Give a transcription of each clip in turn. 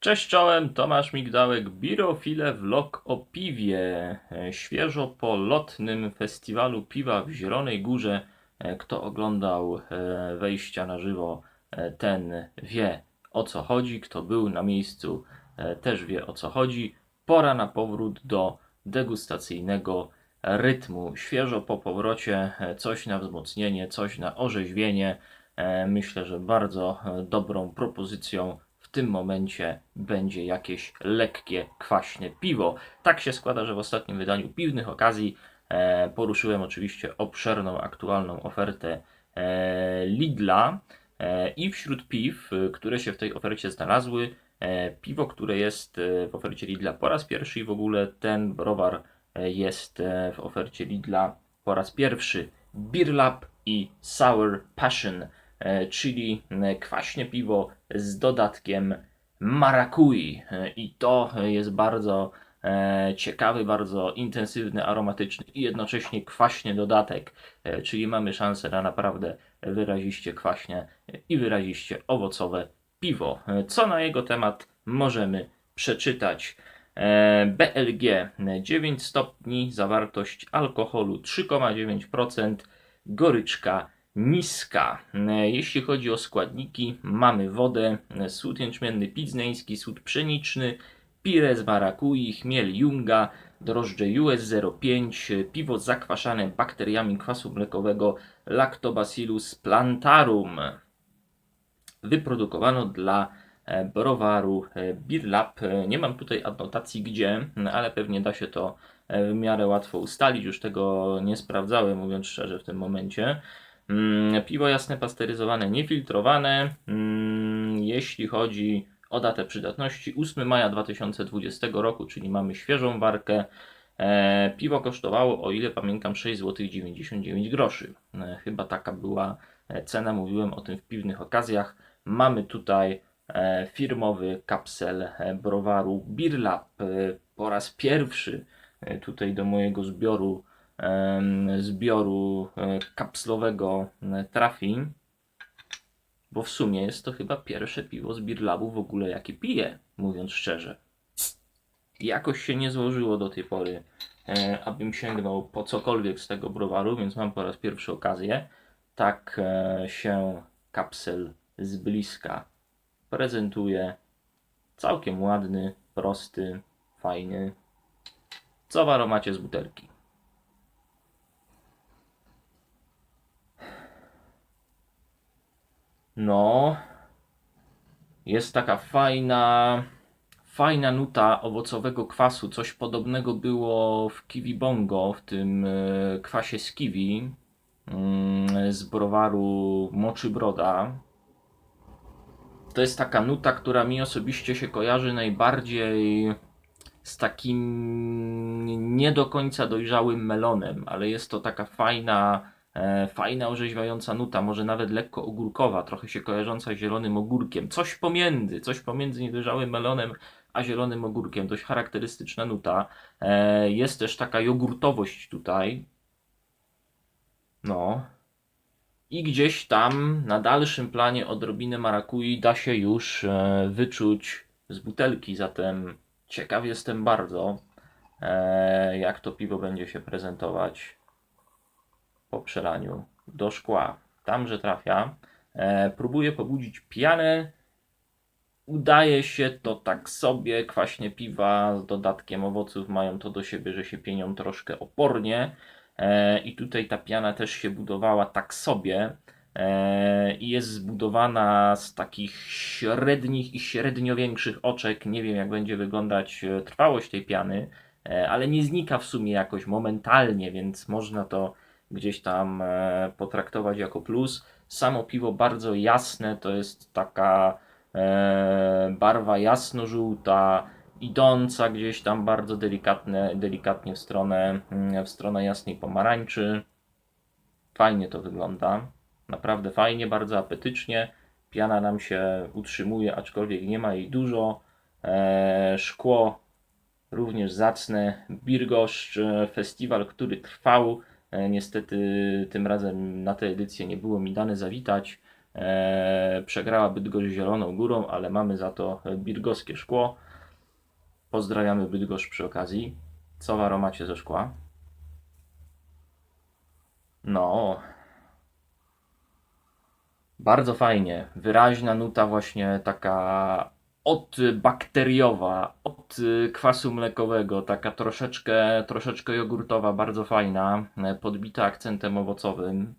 Cześć czołem, Tomasz Migdałek, Birofile Vlog o piwie. E, Świeżo po lotnym festiwalu piwa w Zielonej Górze. E, Kto oglądał e, wejścia na żywo, ten wie o co chodzi. Kto był na miejscu, też wie o co chodzi. Pora na powrót do degustacyjnego rytmu. Świeżo po powrocie, coś na wzmocnienie, coś na orzeźwienie. Myślę, że bardzo dobrą propozycją w tym momencie będzie jakieś lekkie, kwaśne piwo. Tak się składa, że w ostatnim wydaniu piwnych okazji e, poruszyłem oczywiście obszerną, aktualną ofertę e, Lidla e, i wśród piw, e, które się w tej ofercie znalazły, e, piwo, które jest e, w ofercie Lidla po raz pierwszy i w ogóle ten browar e, jest w ofercie Lidla po raz pierwszy. Beer Lab i Sour Passion, czyli kwaśne piwo z dodatkiem marakui. I to jest bardzo e, ciekawy, bardzo intensywny, aromatyczny i jednocześnie kwaśny dodatek. E, czyli mamy szansę na naprawdę wyraziście kwaśne i wyraziście owocowe piwo. E, Co na jego temat możemy przeczytać? BLG 9 stopni, zawartość alkoholu 3,9%, goryczka niska. E, Jeśli chodzi o składniki, mamy wodę, e, sód jęczmienny pizneński, sód pszeniczny, pire z marakui, chmiel junga, drożdże US 05, e, piwo zakwaszane bakteriami kwasu mlekowego Lactobacillus plantarum. Wyprodukowano dla browaru. E, Nie mam tutaj adnotacji gdzie, ale pewnie da się to w miarę łatwo ustalić. Już tego nie sprawdzałem, mówiąc szczerze, w tym momencie. Mm, Piwo jasne, pasteryzowane, niefiltrowane. Mm, Jeśli chodzi o datę przydatności, 8 maja 2020 roku, czyli mamy świeżą warkę. E, Piwo kosztowało, o ile pamiętam, 6 zł 99 groszy. E, Chyba taka była e, cena, mówiłem o tym w piwnych okazjach. Mamy tutaj firmowy kapsel browaru. E, Po raz pierwszy tutaj do mojego zbioru zbioru e, kapslowego e, trafi, bo w sumie jest to chyba pierwsze piwo z Beer Labu w ogóle jakie piję, mówiąc szczerze. Jakoś się nie złożyło do tej pory, e, abym sięgnął po cokolwiek z tego browaru, więc mam po raz pierwszy okazję. Tak się kapsel z bliska prezentuje. Całkiem ładny, prosty, fajny. Co w aromacie z butelki? No, jest taka fajna, fajna nuta owocowego kwasu. Coś podobnego było w Kiwi Bongo, w tym e, kwasie z kiwi mm, z browaru Moczy Broda. To jest taka nuta, która mi osobiście się kojarzy najbardziej z takim nie do końca dojrzałym melonem, ale jest to taka fajna, fajna orzeźwiająca nuta, może nawet lekko ogórkowa, trochę się kojarząca z zielonym ogórkiem. Coś pomiędzy, coś pomiędzy niedojrzałym melonem a zielonym ogórkiem. Dość charakterystyczna nuta. E, jest też taka jogurtowość tutaj. No. I gdzieś tam na dalszym planie odrobinę marakui da się już e, wyczuć z butelki, zatem ciekaw jestem bardzo, e, jak to piwo będzie się prezentować po przelaniu do szkła. Tamże trafia. E, próbuję pobudzić pianę. Udaje się to tak sobie. Kwaśnie piwa z dodatkiem owoców mają to do siebie, że się pienią troszkę opornie. E, I tutaj ta piana też się budowała tak sobie. E, I jest zbudowana z takich średnich i średnio większych oczek. Nie wiem, jak będzie wyglądać e, trwałość tej piany, e, ale nie znika w sumie jakoś momentalnie, więc można to gdzieś tam e, potraktować jako plus. Samo piwo bardzo jasne, to jest taka e, barwa jasno-żółta, idąca gdzieś tam bardzo delikatne, delikatnie w stronę, mm, w stronę jasnej pomarańczy. Fajnie to wygląda. Naprawdę fajnie, bardzo apetycznie. Piana nam się utrzymuje, aczkolwiek nie ma jej dużo. E, szkło również zacne. Birgoszcz, e, festiwal, który trwał. E, niestety tym razem na tę edycję nie było mi dane zawitać. E, przegrała Bydgoszcz Zieloną Górą, ale mamy za to birgowskie szkło. Pozdrawiamy Bydgoszcz przy okazji. Co w aromacie ze szkła? No, bardzo fajnie. Wyraźna nuta właśnie taka od y, kwasu mlekowego, taka troszeczkę, troszeczkę jogurtowa, bardzo fajna, e, podbita akcentem owocowym.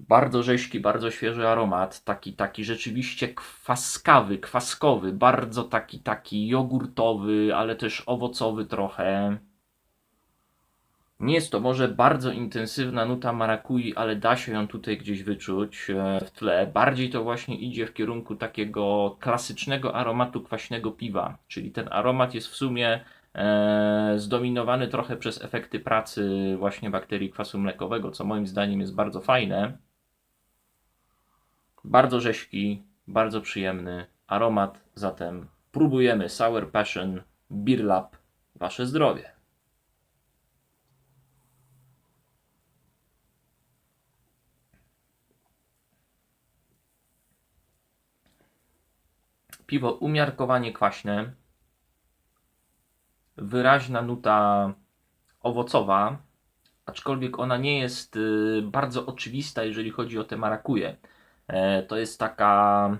Bardzo rzeźki, bardzo świeży aromat, taki, taki rzeczywiście kwaskawy, kwaskowy, bardzo taki, taki jogurtowy, ale też owocowy trochę. Nie jest to może bardzo intensywna nuta marakui, ale da się ją tutaj gdzieś wyczuć e, w tle. Bardziej to właśnie idzie w kierunku takiego klasycznego aromatu kwaśnego piwa, czyli ten aromat jest w sumie e, zdominowany trochę przez efekty pracy właśnie bakterii kwasu mlekowego, co moim zdaniem jest bardzo fajne. Bardzo rzeźki, bardzo przyjemny aromat, zatem próbujemy Sour Passion Beer Lab. Wasze zdrowie. Piwo umiarkowanie kwaśne, wyraźna nuta owocowa, aczkolwiek ona nie jest y, bardzo oczywista, jeżeli chodzi o te marakuje. E, to jest taka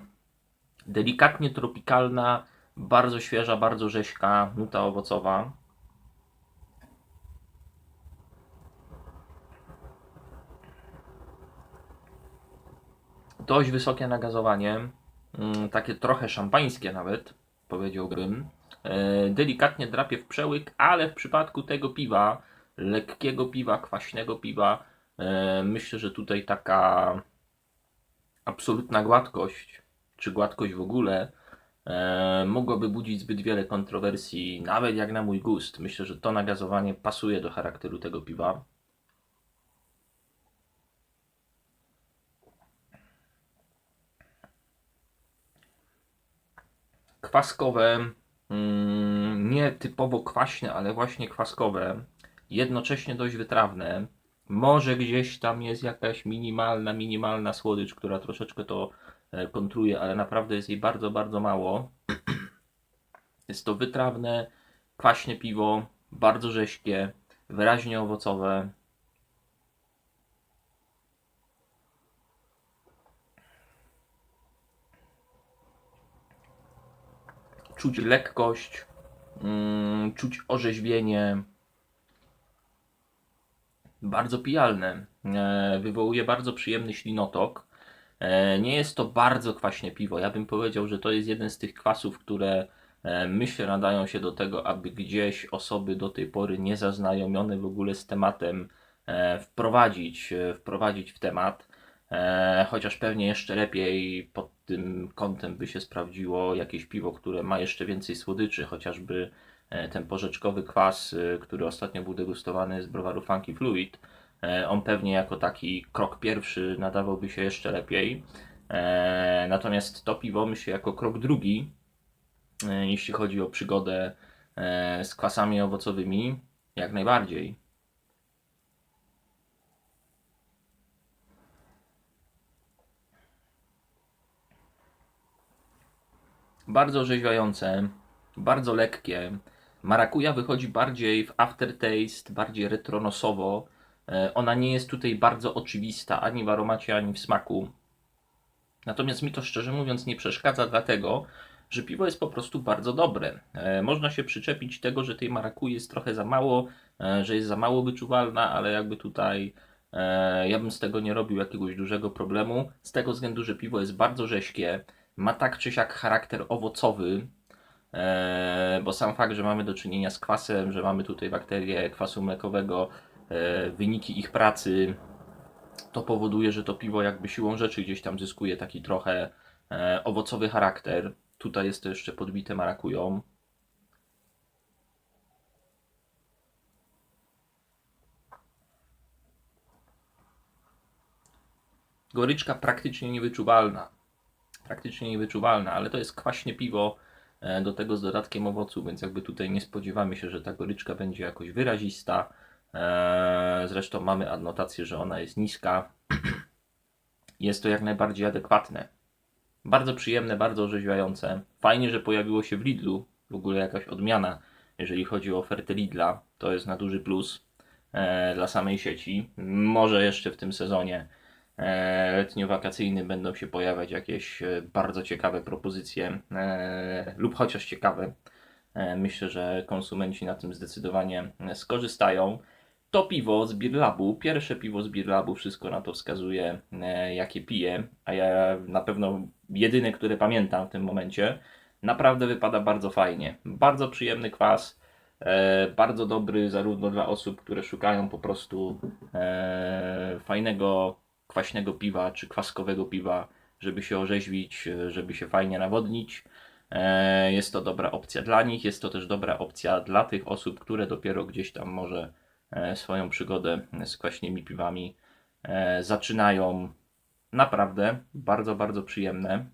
delikatnie tropikalna, bardzo świeża, bardzo rzeźka nuta owocowa. Dość wysokie nagazowanie, takie trochę szampańskie nawet, powiedziałbym. E, Delikatnie drapie w przełyk, ale w przypadku tego piwa, lekkiego piwa, kwaśnego piwa, e, myślę, że tutaj taka absolutna gładkość, czy gładkość w ogóle, e, mogłaby budzić zbyt wiele kontrowersji, nawet jak na mój gust. Myślę, że to nagazowanie pasuje do charakteru tego piwa. Kwaskowe, mm, nie typowo kwaśne, ale właśnie kwaskowe, jednocześnie dość wytrawne. Może gdzieś tam jest jakaś minimalna, minimalna słodycz, która troszeczkę to e, kontruje, ale naprawdę jest jej bardzo, bardzo mało. Jest to wytrawne, kwaśne piwo, bardzo rześkie, wyraźnie owocowe. Czuć lekkość, mm, czuć orzeźwienie, bardzo pijalne. E, Wywołuje bardzo przyjemny ślinotok. E, Nie jest to bardzo kwaśne piwo. Ja bym powiedział, że to jest jeden z tych kwasów, które e, myślę nadają się do tego, aby gdzieś osoby do tej pory niezaznajomione w ogóle z tematem wprowadzić, wprowadzić w temat. E, Chociaż pewnie jeszcze lepiej pod tym kątem by się sprawdziło jakieś piwo, które ma jeszcze więcej słodyczy, chociażby e, ten porzeczkowy kwas, e, który ostatnio był degustowany z browaru Funky Fluid. On pewnie jako taki krok pierwszy nadawałby się jeszcze lepiej. Natomiast to piwo myślę jako krok drugi, jeśli chodzi o przygodę z kwasami owocowymi, jak najbardziej. Bardzo orzeźwiające, bardzo lekkie. Marakuja wychodzi bardziej w aftertaste, bardziej retronosowo. E, Ona nie jest tutaj bardzo oczywista ani w aromacie, ani w smaku. Natomiast mi to szczerze mówiąc nie przeszkadza, dlatego że piwo jest po prostu bardzo dobre. E, Można się przyczepić tego, że tej marakui jest trochę za mało, e, że jest za mało wyczuwalna, ale jakby tutaj ja bym z tego nie robił jakiegoś dużego problemu. Z tego względu, że piwo jest bardzo rześkie, ma tak czy siak charakter owocowy, e, bo sam fakt, że mamy do czynienia z kwasem, że mamy tutaj bakterie kwasu mlekowego, e, wyniki ich pracy, to powoduje, że to piwo jakby siłą rzeczy gdzieś tam zyskuje taki trochę e, owocowy charakter. Tutaj jest to jeszcze podbite marakują. Goryczka praktycznie niewyczuwalna. Praktycznie niewyczuwalna, ale to jest kwaśnie piwo e, do tego z dodatkiem owocu, więc jakby tutaj nie spodziewamy się, że ta goryczka będzie jakoś wyrazista. E, Zresztą mamy adnotację, że ona jest niska. jest to jak najbardziej adekwatne. Bardzo przyjemne, bardzo orzeźwiające. Fajnie, że pojawiło się w Lidlu w ogóle jakaś odmiana, jeżeli chodzi o ofertę Lidla. To jest na duży plus e, dla samej sieci. Może jeszcze w tym sezonie e, letnio-wakacyjnym będą się pojawiać jakieś e, bardzo ciekawe propozycje e, lub chociaż ciekawe. Myślę, że konsumenci na tym zdecydowanie skorzystają. To piwo z Birlabu, pierwsze piwo z Birlabu, wszystko na to wskazuje, jakie piję, a ja na pewno jedyne, które pamiętam w tym momencie, naprawdę wypada bardzo fajnie. Bardzo przyjemny kwas, bardzo dobry zarówno dla osób, które szukają po prostu fajnego, kwaśnego piwa czy kwaskowego piwa, żeby się orzeźwić, e, żeby się fajnie nawodnić. E, Jest to dobra opcja dla nich, jest to też dobra opcja dla tych osób, które dopiero gdzieś tam może e, swoją przygodę z kwaśnymi piwami zaczynają. Naprawdę bardzo, bardzo przyjemne.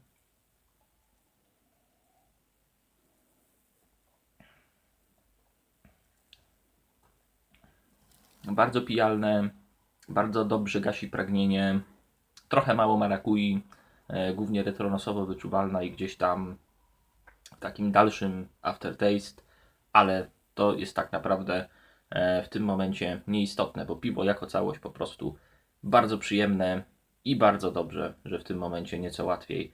Bardzo pijalne, bardzo dobrze gasi pragnienie. Trochę mało marakui, e, głównie retronosowo wyczuwalna i gdzieś tam w takim dalszym aftertaste, ale to jest tak naprawdę e, w tym momencie nieistotne, bo piwo jako całość po prostu bardzo przyjemne i bardzo dobrze, że w tym momencie nieco łatwiej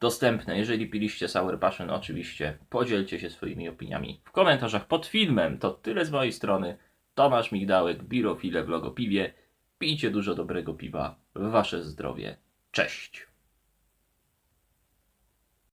dostępne. Jeżeli piliście Sour Passion, oczywiście podzielcie się swoimi opiniami w komentarzach pod filmem. To tyle z mojej strony. Tomasz Migdałek, Birofile w Logopiwie. Pijcie dużo dobrego piwa. Wasze zdrowie. Cześć!